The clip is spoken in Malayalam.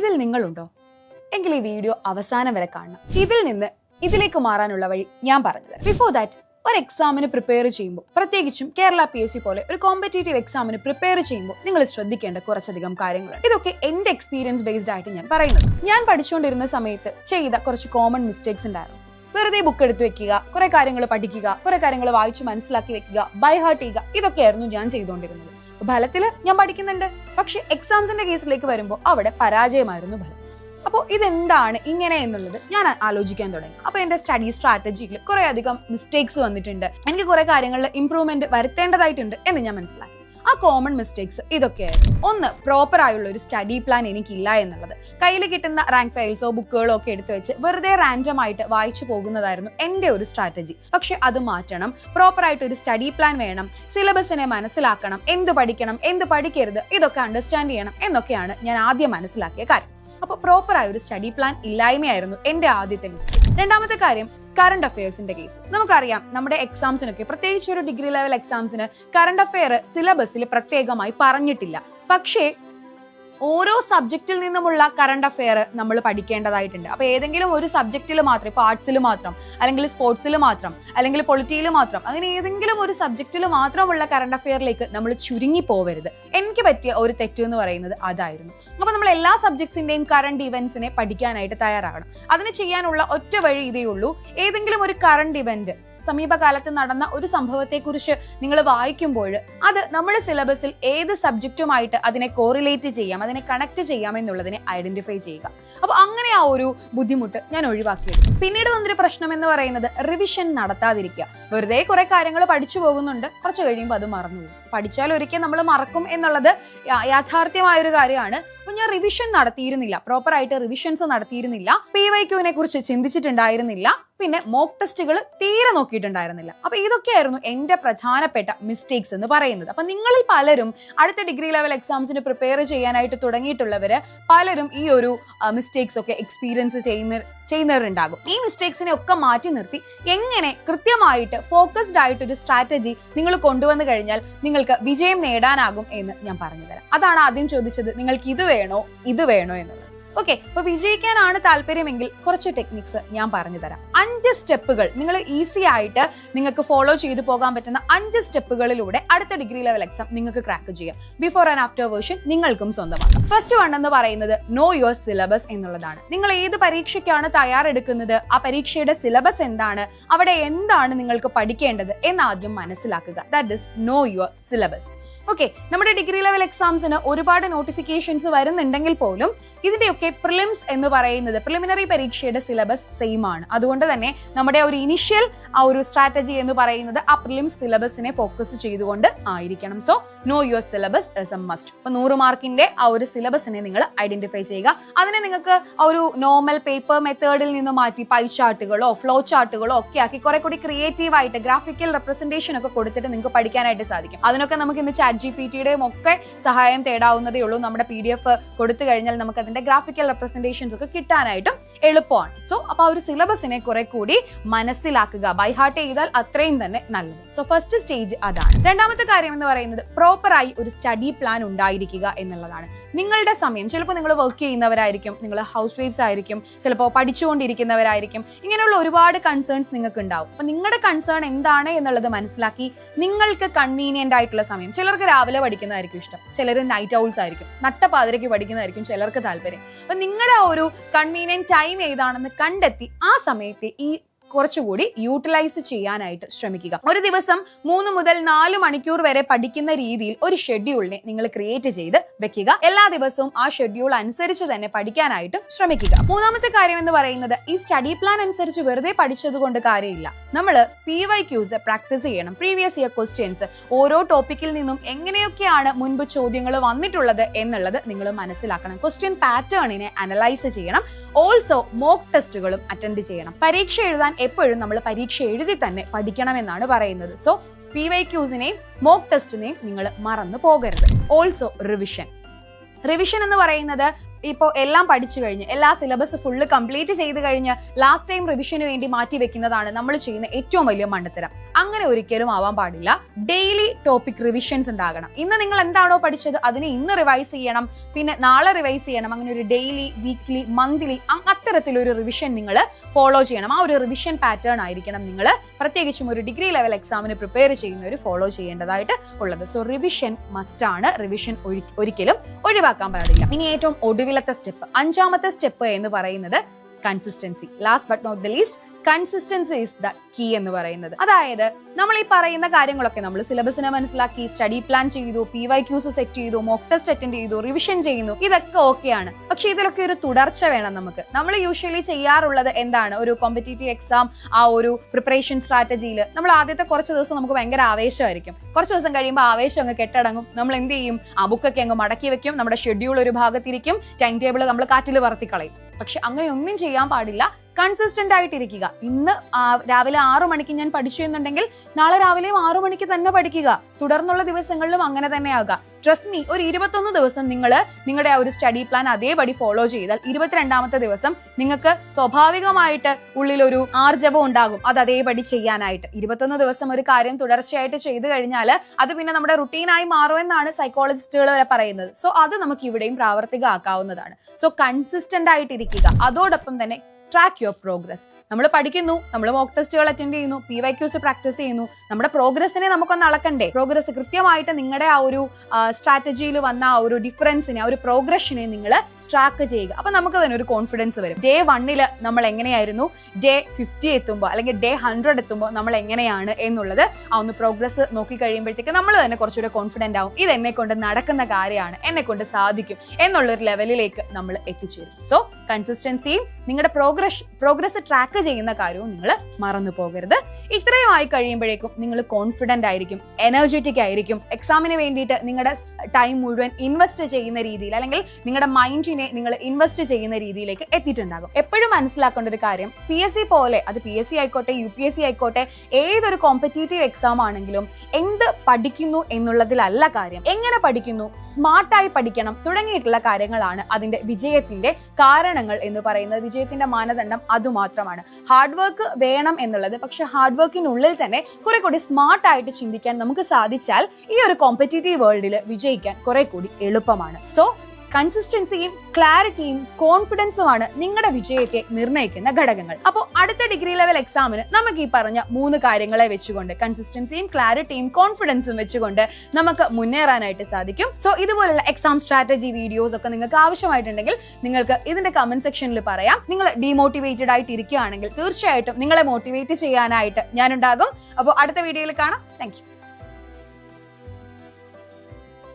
ഇതിൽ നിങ്ങളുണ്ടോ? എങ്കിൽ ഈ വീഡിയോ അവസാനം വരെ കാണണം. ഇതിൽ നിന്ന് ഇതിലേക്ക് മാറാനുള്ള വഴി ഞാൻ പറഞ്ഞത് ബിഫോർ ദാറ്റ് ഒരു എക്സാമിന് പ്രിപ്പയർ ചെയ്യുമ്പോൾ പ്രത്യേകിച്ചും കേരള പി എസ് സി പോലെ ഒരു കോമ്പറ്റേറ്റീവ് എക്സാമിന് പ്രിപ്പയർ ചെയ്യുമ്പോൾ നിങ്ങൾ ശ്രദ്ധിക്കേണ്ട കുറച്ചധികം കാര്യങ്ങളുണ്ട്. ഇതൊക്കെ എന്റെ എക്സ്പീരിയൻസ് ബേസ്ഡ് ആയിട്ട് ഞാൻ പറയുന്നത്. ഞാൻ പഠിച്ചുകൊണ്ടിരുന്ന സമയത്ത് ചെയ്ത കുറച്ച് കോമൺ മിസ്റ്റേക്സ് ഉണ്ടായിരുന്നു. വെറുതെ ബുക്ക് എടുത്ത് വെക്കുക കുറെ കാര്യങ്ങൾ പഠിക്കുക കുറെ കാര്യങ്ങൾ വായിച്ച് മനസ്സിലാക്കി വെക്കുക ബൈ ഹാർട്ട് ചെയ്യുക ഇതൊക്കെയായിരുന്നു ഞാൻ ചെയ്തുകൊണ്ടിരുന്നത്. ഫലത്തിൽ ഞാൻ പഠിക്കുന്നുണ്ട്. പക്ഷെ എക്സാംസിന്റെ കേസിലേക്ക് വരുമ്പോൾ അവിടെ പരാജയമായിരുന്നു ഫലം. അപ്പോൾ ഇതെന്താണ് ഇങ്ങനെ എന്നുള്ളത് ഞാൻ ആലോചിക്കാൻ തുടങ്ങി. അപ്പോൾ എന്റെ സ്റ്റഡി സ്ട്രാറ്റജിയിൽ കുറെ അധികം മിസ്റ്റേക്സ് വന്നിട്ടുണ്ട്. എനിക്ക് കുറേ കാര്യങ്ങളിൽ ഇമ്പ്രൂവ്മെന്റ് വരുത്തേണ്ടതായിട്ടുണ്ട് എന്ന് ഞാൻ മനസ്സിലാക്കി. ആ കോമൺ മിസ്റ്റേക്സ് ഇതൊക്കെയായിരുന്നു ഒന്ന് പ്രോപ്പർ ആയുള്ള ഒരു സ്റ്റഡി പ്ലാൻ എനിക്കില്ല എന്നുള്ളത്. കയ്യിൽ കിട്ടുന്ന റാങ്ക് ഫയൽസോ ബുക്കുകളോ ഒക്കെ എടുത്തു വെച്ച് വെറുതെ റാൻഡം ആയിട്ട് വായിച്ചു പോകുന്നതായിരുന്നു എന്റെ ഒരു സ്ട്രാറ്റജി പക്ഷെ അത് മാറ്റണം. പ്രോപ്പർ ആയിട്ട് ഒരു സ്റ്റഡി പ്ലാൻ വേണം. സിലബസിനെ മനസ്സിലാക്കണം. എന്ത് പഠിക്കണം? എന്ത് പഠിക്കരുത്? ഇതൊക്കെ അണ്ടർസ്റ്റാൻഡ് ചെയ്യണം എന്നൊക്കെയാണ് ഞാൻ ആദ്യം മനസ്സിലാക്കിയ കാര്യം. അപ്പോൾ പ്രോപ്പർ ആയ ഒരു സ്റ്റഡി പ്ലാൻ ഇല്ലായ്മയായിരുന്നു എന്റെ ആദ്യത്തെ മിസ്റ്റേക്ക് രണ്ടാമത്തെ കാര്യം കറണ്ട് അഫയേഴ്സിന്റെ കേസ് നമുക്കറിയാം നമ്മുടെ എക്സാംസിനൊക്കെ പ്രത്യേകിച്ച് ഒരു ഡിഗ്രി ലെവൽ എക്സാംസിന് കറണ്ട് അഫയർ സിലബസിൽ പ്രത്യേകമായി പറഞ്ഞിട്ടില്ല. പക്ഷേ ഓരോ സബ്ജക്റ്റിൽ നിന്നുമുള്ള കറണ്ട് അഫെയർ നമ്മൾ പഠിക്കേണ്ടതായിട്ടുണ്ട്. അപ്പോൾ ഏതെങ്കിലും ഒരു സബ്ജക്റ്റിൽ മാത്രം ഇപ്പോൾ ആർട്സിൽ മാത്രം അല്ലെങ്കിൽ സ്പോർട്സിൽ മാത്രം അല്ലെങ്കിൽ പൊളിറ്റിയിൽ മാത്രം അങ്ങനെ ഏതെങ്കിലും ഒരു സബ്ജക്റ്റിൽ മാത്രമുള്ള കറണ്ട് അഫെയറിലേക്ക് നമ്മൾ ചുരുങ്ങി പോവരുത്. എനിക്ക് പറ്റിയ ഒരു തെറ്റ് എന്ന് പറയുന്നത് അതായിരുന്നു. അപ്പോൾ നമ്മൾ എല്ലാ സബ്ജക്ട്സിന്റെയും കറണ്ട് ഇവൻസിനെ പഠിക്കാനായിട്ട് തയ്യാറാകണം. അതിന് ചെയ്യാനുള്ള ഒറ്റ വഴി ഇതേ ഉള്ളൂ. ഏതെങ്കിലും ഒരു കറണ്ട് ഇവന്റ് സമീപകാലത്ത് നടന്ന ഒരു സംഭവത്തെക്കുറിച്ച് നിങ്ങൾ വായിക്കുമ്പോൾ അത് നമ്മുടെ സിലബസിൽ ഏത് സബ്ജക്റ്റുമായിട്ട് അതിനെ കോറിലേറ്റ് ചെയ്യാം അതിനെ കണക്ട് ചെയ്യാം എന്നുള്ളതിനെ ഐഡന്റിഫൈ ചെയ്യുക. അപ്പൊ അങ്ങനെ ആ ഒരു ബുദ്ധിമുട്ട് ഞാൻ ഒഴിവാക്കിയത്. പിന്നീട് വന്നൊരു പ്രശ്നം എന്ന് പറയുന്നത് റിവിഷൻ നടത്താതിരിക്കുക. വെറുതെ കുറെ കാര്യങ്ങൾ പഠിച്ചു പോകുന്നുണ്ട് കുറച്ച് കഴിയുമ്പോൾ അത് മറന്നു പഠിച്ചാൽ ഒരിക്കൽ നമ്മൾ മറക്കും എന്നുള്ളത് യാഥാർത്ഥ്യമായ ഒരു കാര്യമാണ്. അപ്പൊ ഞാൻ റിവിഷൻ നടത്തിയിരുന്നില്ല. പ്രോപ്പർ ആയിട്ട് റിവിഷൻസ് നടത്തിയിരുന്നില്ല. പി വൈ ക്യൂവിനെ കുറിച്ച് ചിന്തിച്ചിട്ടുണ്ടായിരുന്നില്ല. പിന്നെ മോക്ക് ടെസ്റ്റുകൾ തീരെ നോക്കിയിട്ടുണ്ടായിരുന്നില്ല. അപ്പൊ ഇതൊക്കെയായിരുന്നു എന്റെ പ്രധാനപ്പെട്ട മിസ്റ്റേക്സ് എന്ന് പറയുന്നത്. അപ്പൊ നിങ്ങളിൽ പലരും അടുത്ത ഡിഗ്രി ലെവൽ എക്സാംസിന് പ്രിപ്പയർ ചെയ്യാനായിട്ട് തുടങ്ങിയിട്ടുള്ളവര് പലരും ഈ ഒരു മിസ്റ്റേക്സ് ഒക്കെ എക്സ്പീരിയൻസ് ചെയ്യുന്ന ചെയ്യുന്നവരുണ്ടാകും. ഈ മിസ്റ്റേക്സിനെ ഒക്കെ മാറ്റി നിർത്തി എങ്ങനെ കൃത്യമായിട്ട് ഫോക്കസ്ഡ് ആയിട്ട് ഒരു സ്ട്രാറ്റജി നിങ്ങൾ കൊണ്ടുവന്നു കഴിഞ്ഞാൽ നിങ്ങൾക്ക് വിജയം നേടാനാകും എന്ന് ഞാൻ പറഞ്ഞുതരാം. അതാണ് ആദ്യം ചോദിച്ചത്. നിങ്ങൾക്ക് ഇത് വേണോ? ഇത് വേണോ എന്നുള്ളത്. ഓക്കെ ഇപ്പൊ വിജയിക്കാനാണ് താല്പര്യമെങ്കിൽ കുറച്ച് ടെക്നിക്സ് ഞാൻ പറഞ്ഞു തരാം അഞ്ച് സ്റ്റെപ്പുകൾ നിങ്ങൾ ഈസി ആയിട്ട് നിങ്ങൾക്ക് ഫോളോ ചെയ്തു പോകാൻ പറ്റുന്ന അഞ്ച് സ്റ്റെപ്പുകളിലൂടെ അടുത്ത ഡിഗ്രി ലെവൽ എക്സാം നിങ്ങൾക്ക് ക്രാക്ക് ചെയ്യാം. ബിഫോർ ആൻഡ് ആഫ്റ്റർ വേർഷൻ നിങ്ങൾക്കും സ്വന്തമാണ്. ഫസ്റ്റ് വൺ എന്ന് പറയുന്നത് നോ യുവർ സിലബസ് എന്നുള്ളതാണ്. നിങ്ങൾ ഏത് പരീക്ഷയ്ക്കാണ് തയ്യാറെടുക്കുന്നത്? ആ പരീക്ഷയുടെ സിലബസ് എന്താണ്? അവിടെ എന്താണ് നിങ്ങൾക്ക് പഠിക്കേണ്ടത്? എന്ന് ആദ്യം മനസ്സിലാക്കുക. That is know your syllabus okay നമ്മുടെ ഡിഗ്രി ലെവൽ എക്സാംസിന് ഒരുപാട് നോട്ടിഫിക്കേഷൻസ് വരുന്നുണ്ടെങ്കിൽ പോലും ഇതിന്റെയൊക്കെ പ്രിലിംസ് എന്ന് പറയുന്നത് പ്രിലിമിനറി പരീക്ഷയുടെ സിലബസ് സെയിം ആണ്. അതുകൊണ്ട് തന്നെ നമ്മുടെ ഒരു ഇനിഷ്യൽ ആ ഒരു സ്ട്രാറ്റജി എന്ന് പറയുന്നത് ആ പ്രിലിംസ് സിലബസിനെ ഫോക്കസ് ചെയ്തുകൊണ്ട് ആയിരിക്കണം. So know your syllabus is a must അപ്പൊ നൂറ് മാർക്കിന്റെ ആ ഒരു സിലബസിനെ നിങ്ങൾ ഐഡന്റിഫൈ ചെയ്യുക. അതിനെ നിങ്ങൾക്ക് ആ ഒരു നോർമൽ പേപ്പർ മെത്തേഡിൽ നിന്ന് മാറ്റി പൈ ചാർട്ടുകളോ ഫ്ലോ ചാർട്ടുകളോ ഒക്കെ ആക്കി കുറെ കൂടി ക്രിയേറ്റീവ് ആയിട്ട് ഗ്രാഫിക്കൽ റെപ്രസെന്റേഷൻ ഒക്കെ കൊടുത്തിട്ട് നിങ്ങൾക്ക് പഠിക്കാനായിട്ട് സാധിക്കും. അതിനൊക്കെ നമുക്ക് ഇന്ന് ചാറ്റ് ജി പി ടിയുടെയും ഒക്കെ സഹായം തേടാവുന്നതേ ഉള്ളൂ. നമ്മുടെ പി ഡി എഫ് കൊടുത്തു കഴിഞ്ഞാൽ നമുക്ക് അതിന്റെ ഗ്രാഫിക്കൽ റെപ്രസെന്റേഷൻസ് ഒക്കെ കിട്ടാനായിട്ടും എളുപ്പമാണ്. സോ അപ്പൊ ആ ഒരു സിലബസിനെ കുറെ കൂടി മനസ്സിലാക്കുക. ബൈ ഹാർട്ട് ചെയ്താൽ അത്രയും തന്നെ നല്ലത്. സോ ഫസ്റ്റ് സ്റ്റേജ് അതാണ്. രണ്ടാമത്തെ കാര്യം എന്ന് പറയുന്നത് പ്രോപ്പറായി ഒരു സ്റ്റഡി പ്ലാൻ ഉണ്ടായിരിക്കുക എന്നുള്ളതാണ്. നിങ്ങളുടെ സമയം ചിലപ്പോൾ നിങ്ങൾ വർക്ക് ചെയ്യുന്നവരായിരിക്കും നിങ്ങൾ ഹൗസ് വൈഫ്സ് ആയിരിക്കും ചിലപ്പോൾ പഠിച്ചുകൊണ്ടിരിക്കുന്നവരായിരിക്കും ഇങ്ങനെയുള്ള ഒരുപാട് കൺസേൺസ് നിങ്ങൾക്ക് ഉണ്ടാവും അപ്പൊ നിങ്ങളുടെ കൺസേൺ എന്താണ് എന്നുള്ളത് മനസ്സിലാക്കി നിങ്ങൾക്ക് കൺവീനിയന്റ് ആയിട്ടുള്ള സമയം. ചിലർക്ക് രാവിലെ പഠിക്കുന്നതായിരിക്കും ഇഷ്ടം. ചിലർ നൈറ്റ് ഔൾസ് ആയിരിക്കും. നട്ടപ്പാതിരയ്ക്ക് പഠിക്കുന്നതായിരിക്കും ചിലർക്ക് താല്പര്യം. അപ്പൊ നിങ്ങളുടെ ആ ഒരു കൺവീനിയന്റ് ടൈം ഏതാണെന്ന് കണ്ടെത്തി ആ സമയത്ത് ഈ കുറച്ചുകൂടി യൂട്ടിലൈസ് ചെയ്യാനായിട്ട് ശ്രമിക്കുക. ഒരു ദിവസം മൂന്ന് മുതൽ നാല് മണിക്കൂർ വരെ പഠിക്കുന്ന രീതിയിൽ ഒരു ഷെഡ്യൂളിനെ നിങ്ങൾ ക്രിയേറ്റ് ചെയ്ത് വെക്കുക. എല്ലാ ദിവസവും ആ ഷെഡ്യൂൾ അനുസരിച്ച് തന്നെ പഠിക്കാനായിട്ട് ശ്രമിക്കുക. മൂന്നാമത്തെ കാര്യം എന്ന് പറയുന്നത് ഈ സ്റ്റഡി പ്ലാൻ അനുസരിച്ച് വെറുതെ പഠിച്ചത് കൊണ്ട് കാര്യമില്ല. നമ്മൾ പി വൈ ക്യൂസ് പ്രാക്ടീസ് ചെയ്യണം. പ്രീവിയസ് ഇയർ ക്വസ്റ്റ്യൻസ് ഓരോ ടോപ്പിക്കിൽ നിന്നും എങ്ങനെയൊക്കെയാണ് മുൻപ് ചോദ്യങ്ങൾ വന്നിട്ടുള്ളത് എന്നുള്ളത് നിങ്ങൾ മനസ്സിലാക്കണം. ക്വസ്റ്റ്യൻ പാറ്റേണിനെ അനലൈസ് ചെയ്യണം. ഓൾസോ മോക്ക് ടെസ്റ്റുകളും അറ്റൻഡ് ചെയ്യണം. പരീക്ഷ എഴുതാൻ എപ്പോഴും നമ്മൾ പരീക്ഷ എഴുതി തന്നെ പഠിക്കണമെന്നാണ് പറയുന്നത്. സോ പി വൈ ക്യൂസിനെയും മോക്ക് ടെസ്റ്റിനെയും നിങ്ങൾ മറന്നു പോകരുത്. ഓൾസോ റിവിഷൻ റിവിഷൻ എന്ന് പറയുന്നത് ഇപ്പോൾ എല്ലാം പഠിച്ചു കഴിഞ്ഞ് എല്ലാ സിലബസ് ഫുള്ള് കംപ്ലീറ്റ് ചെയ്ത് കഴിഞ്ഞ് ലാസ്റ്റ് ടൈം റിവിഷന് വേണ്ടി മാറ്റി വെക്കുന്നതാണ് നമ്മൾ ചെയ്യുന്ന ഏറ്റവും വലിയ മണ്ടത്തരം. അങ്ങനെ ഒരിക്കലും ആവാൻ പാടില്ല. ഡെയിലി ടോപ്പിക് റിവിഷൻസ് ഉണ്ടാകണം. ഇന്ന് നിങ്ങൾ എന്താണോ പഠിച്ചത് അതിനെ ഇന്ന് റിവൈസ് ചെയ്യണം. പിന്നെ നാളെ റിവൈസ് ചെയ്യണം. അങ്ങനെ ഒരു ഡെയിലി വീക്ക്ലി മന്ത്ലി അത്തരത്തിലൊരു റിവിഷൻ നിങ്ങൾ ഫോളോ ചെയ്യണം. ആ ഒരു റിവിഷൻ പാറ്റേൺ ആയിരിക്കണം നിങ്ങൾ പ്രത്യേകിച്ചും ഒരു ഡിഗ്രി ലെവൽ എക്സാമിന് പ്രിപ്പയർ ചെയ്യുന്നവർ ഫോളോ ചെയ്യേണ്ടതായിട്ട് ഉള്ളത്. സോ റിവിഷൻ മസ്റ്റ് ആണ്. റിവിഷൻ ഒരിക്കലും ഒഴിവാക്കാൻ പാടില്ല. ഇനി ഏറ്റവും ഒടുവിലത്തെ സ്റ്റെപ്പ് അഞ്ചാമത്തെ സ്റ്റെപ്പ് എന്ന് പറയുന്നത് consistency last but not the least consistency is the key എന്ന് പറയുന്നത്. അതായത് നമ്മൾ ഈ പറയുന്ന കാര്യങ്ങളൊക്കെ നമ്മൾ സിലബസിനെ മനസ്സിലാക്കി സ്റ്റഡി പ്ലാൻ ചെയ്തു പി വൈ ക്യൂസ് സെറ്റ് ചെയ്തു മോക്ക് ടെസ്റ്റ് അറ്റൻഡ് ചെയ്തു റിവിഷൻ ചെയ്യുന്നു ഇതൊക്കെ ഓക്കെയാണ് പക്ഷെ ഇതിലൊക്കെ ഒരു തുടർച്ച വേണം നമുക്ക്. നമ്മൾ യൂഷ്വലി ചെയ്യാറുള്ളത് എന്താണ്? ഒരു കോമ്പറ്റേറ്റീവ് എക്സാം ആ ഒരു പ്രിപ്പറേഷൻ സ്ട്രാറ്റജിയിൽ നമ്മൾ ആദ്യത്തെ കുറച്ച് ദിവസം നമുക്ക് ഭയങ്കര ആവേശമായിരിക്കും. കുറച്ച് ദിവസം കഴിയുമ്പോൾ ആവേശം അങ്ങ് കെട്ടടങ്ങും. നമ്മൾ എന്ത് ചെയ്യും? ആ ബുക്കൊക്കെ അങ്ങ് മടക്കി വെക്കും. നമ്മുടെ ഷെഡ്യൂൾ ഒരു ഭാഗത്തിരിക്കും. ടൈം ടേബിൾ നമ്മൾ കാറ്റിൽ പറത്തിക്കളയും. പക്ഷെ അങ്ങനെ ഒന്നും ചെയ്യാൻ പാടില്ല. കൺസിസ്റ്റന്റ് ആയിട്ടിരിക്കുക. ഇന്ന് രാവിലെ ആറു മണിക്ക് ഞാൻ പഠിച്ചു എന്നുണ്ടെങ്കിൽ നാളെ രാവിലെയും ആറു മണിക്ക് തന്നെ പഠിക്കുക. തുടർന്നുള്ള ദിവസങ്ങളിലും അങ്ങനെ തന്നെ ആകുക. ട്രസ്റ്റ് മീ ഒരു ഇരുപത്തൊന്ന് ദിവസം നിങ്ങൾ നിങ്ങളുടെ ആ ഒരു സ്റ്റഡി പ്ലാൻ അതേപടി ഫോളോ ചെയ്താൽ ഇരുപത്തിരണ്ടാമത്തെ ദിവസം നിങ്ങൾക്ക് സ്വാഭാവികമായിട്ട് ഉള്ളിലൊരു ആർജവം ഉണ്ടാകും. അത് അതേപടി ചെയ്യാനായിട്ട്. ഇരുപത്തൊന്ന് ദിവസം ഒരു കാര്യം തുടർച്ചയായിട്ട് ചെയ്തു കഴിഞ്ഞാൽ അത് പിന്നെ നമ്മുടെ റുട്ടീനായി മാറുമെന്നാണ് സൈക്കോളജിസ്റ്റുകൾ വരെ പറയുന്നത്. സോ അത് നമുക്ക് ഇവിടെയും പ്രാവർത്തികമാക്കാവുന്നതാണ്. സോ കൺസിസ്റ്റന്റ് ആയിട്ടിരിക്കുക. അതോടൊപ്പം തന്നെ ട്രാക്ക് യുവർ പ്രോഗ്രസ് നമ്മൾ പഠിക്കുന്നു നമ്മൾ മോക്ക് ടെസ്റ്റുകൾ അറ്റൻഡ് ചെയ്യുന്നു പി വൈ ക്യൂസ് പ്രാക്ടീസ് ചെയ്യുന്നു. നമ്മുടെ പ്രോഗ്രസ്സിനെ നമുക്കൊന്ന് അളക്കണ്ടേ? പ്രോഗ്രസ് കൃത്യമായിട്ട് നിങ്ങളുടെ ആ ഒരു സ്ട്രാറ്റജിയിൽ വന്ന ആ ഒരു ഡിഫറൻസിനെ ആ ഒരു പ്രോഗ്രഷനെ നിങ്ങൾ ട്രാക്ക് ചെയ്യുക. അപ്പൊ നമുക്ക് തന്നെ ഒരു കോൺഫിഡൻസ് വരും. ഡേ വണ്ണിൽ നമ്മൾ എങ്ങനെയായിരുന്നു? ഡേ ഫിഫ്റ്റി എത്തുമ്പോൾ അല്ലെങ്കിൽ ഡേ ഹൺഡ്രഡ് എത്തുമ്പോൾ നമ്മൾ എങ്ങനെയാണ് എന്നുള്ളത് ആ ഒന്ന് പ്രോഗ്രസ് നോക്കി കഴിയുമ്പോഴത്തേക്ക് നമ്മൾ തന്നെ കുറച്ചുകൂടെ കോൺഫിഡന്റ് ആവും. ഇത് എന്നെ കൊണ്ട് നടക്കുന്ന കാര്യമാണ് എന്നെ കൊണ്ട് സാധിക്കും എന്നുള്ളൊരു ലെവലിലേക്ക് നമ്മൾ എത്തിച്ചേരും. സോ കൺസിസ്റ്റൻസിയും നിങ്ങളുടെ പ്രോഗ്രസ് പ്രോഗ്രസ് ട്രാക്ക് ചെയ്യുന്ന കാര്യവും നിങ്ങൾ മറന്നു പോകരുത്. ഇത്രയും ആയി കഴിയുമ്പോഴേക്കും നിങ്ങൾ കോൺഫിഡന്റ് ആയിരിക്കും എനർജറ്റിക് ആയിരിക്കും. എക്സാമിന് വേണ്ടിയിട്ട് നിങ്ങളുടെ ടൈം മുഴുവൻ ഇൻവെസ്റ്റ് ചെയ്യുന്ന രീതിയിൽ അല്ലെങ്കിൽ നിങ്ങളുടെ മൈൻഡിനെ നിങ്ങൾ ഇൻവെസ്റ്റ് ചെയ്യുന്ന രീതിയിലേക്ക് എത്തിയിട്ടുണ്ടാകും. എപ്പോഴും മനസ്സിലാക്കേണ്ട ഒരു കാര്യം പി എസ് സി പോലെ അത് പി എസ് സി ആയിക്കോട്ടെ യു പി എസ് സി ആയിക്കോട്ടെ ഏതൊരു കോമ്പറ്റേറ്റീവ് എക്സാം ആണെങ്കിലും എന്ത് പഠിക്കുന്നു എന്നുള്ളതിലല്ല കാര്യം. എങ്ങനെ പഠിക്കുന്നു? സ്മാർട്ടായി പഠിക്കണം. തുടങ്ങിയിട്ടുള്ള കാര്യങ്ങളാണ് അതിന്റെ വിജയത്തിന്റെ കാരണങ്ങൾ എന്ന് പറയുന്നത് വിജയത്തിന്റെ മാനദണ്ഡം അതുമാത്രമാണ്. ഹാർഡ് വർക്ക് വേണം എന്നുള്ളത്. പക്ഷെ ഹാർഡ് വർക്കിനുള്ളിൽ തന്നെ കുറെ കൂടി സ്മാർട്ട് ആയിട്ട് ചിന്തിക്കാൻ നമുക്ക് സാധിച്ചാൽ ഈ ഒരു കോമ്പറ്റേറ്റീവ് വേൾഡിൽ വിജയിക്കാൻ കുറെ കൂടി എളുപ്പമാണ്. സോ കൺസിസ്റ്റൻസിയും ക്ലാരിറ്റിയും കോൺഫിഡൻസുമാണ് നിങ്ങളുടെ വിജയത്തെ നിർണയിക്കുന്ന ഘടകങ്ങൾ. അപ്പോൾ അടുത്ത ഡിഗ്രി ലെവൽ എക്സാമിന് നമുക്ക് ഈ പറഞ്ഞ മൂന്ന് കാര്യങ്ങളെ വെച്ചുകൊണ്ട് കൺസിസ്റ്റൻസിയും ക്ലാരിറ്റിയും കോൺഫിഡൻസും വെച്ചുകൊണ്ട് നമുക്ക് മുന്നേറാനായിട്ട് സാധിക്കും. സോ ഇതുപോലുള്ള എക്സാം സ്ട്രാറ്റജി വീഡിയോസ് ഒക്കെ നിങ്ങൾക്ക് ആവശ്യമായിട്ടുണ്ടെങ്കിൽ നിങ്ങൾക്ക് ഇതിന്റെ കമന്റ് സെക്ഷനിൽ പറയാം. നിങ്ങൾ ഡീമോട്ടിവേറ്റഡ് ആയിട്ട് ഇരിക്കുകയാണെങ്കിൽ തീർച്ചയായിട്ടും നിങ്ങളെ മോട്ടിവേറ്റ് ചെയ്യാനായിട്ട് ഞാനുണ്ടാകും. അപ്പോൾ അടുത്ത വീഡിയോയിൽ കാണാം. താങ്ക്